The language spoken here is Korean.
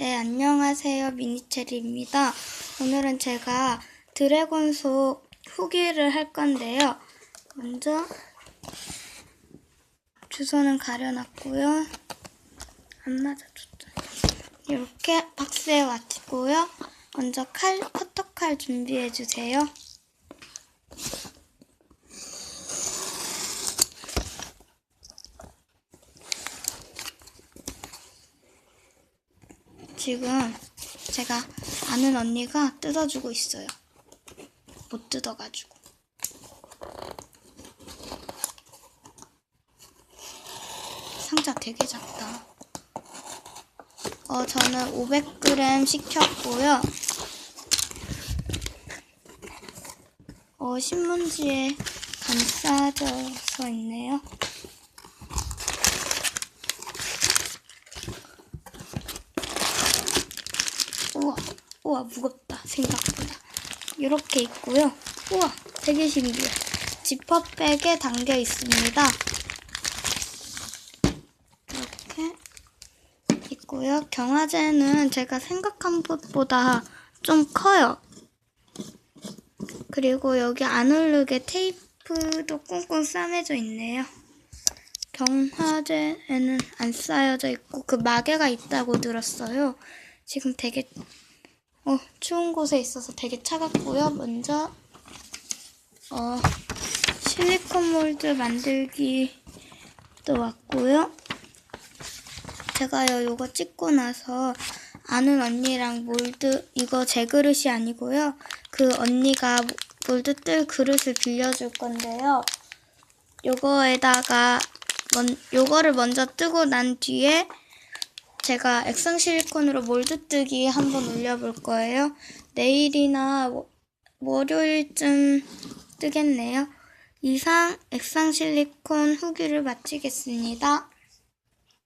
네, 안녕하세요. 미니체리입니다. 오늘은 제가 드래곤 속 후기를 할 건데요. 먼저 주소는 가려놨고요. 안 맞아줬죠. 이렇게 박스에 왔고요. 먼저 칼, 커터칼 준비해주세요. 지금 제가 아는 언니가 뜯어주고 있어요. 못 뜯어가지고. 상자 되게 작다. 어, 저는 500g 시켰고요. 어, 신문지에 감싸져서 있네요. 우와, 우와, 무겁다, 생각보다. 이렇게 있고요. 우와, 되게 신기해. 지퍼백에 담겨 있습니다. 이렇게 있고요. 경화제는 제가 생각한 것보다 좀 커요. 그리고 여기 안 오르게 테이프도 꽁꽁 싸매져 있네요. 경화제에는 안 쌓여져 있고 그 마개가 있다고 들었어요. 지금 되게 어, 추운 곳에 있어서 되게 차갑고요. 먼저 어, 실리콘 몰드 만들기도 왔고요. 제가요 요거 찍고 나서 아는 언니랑 몰드 이거 제 그릇이 아니고요. 그 언니가 몰드 뜰 그릇을 빌려줄 건데요. 요거에다가 먼, 요거를 먼저 뜨고 난 뒤에 제가 액상 실리콘으로 몰드 뜨기 한번 올려볼 거예요. 내일이나 워- 월요일쯤 뜨겠네요. 이상 액상 실리콘 후기를 마치겠습니다.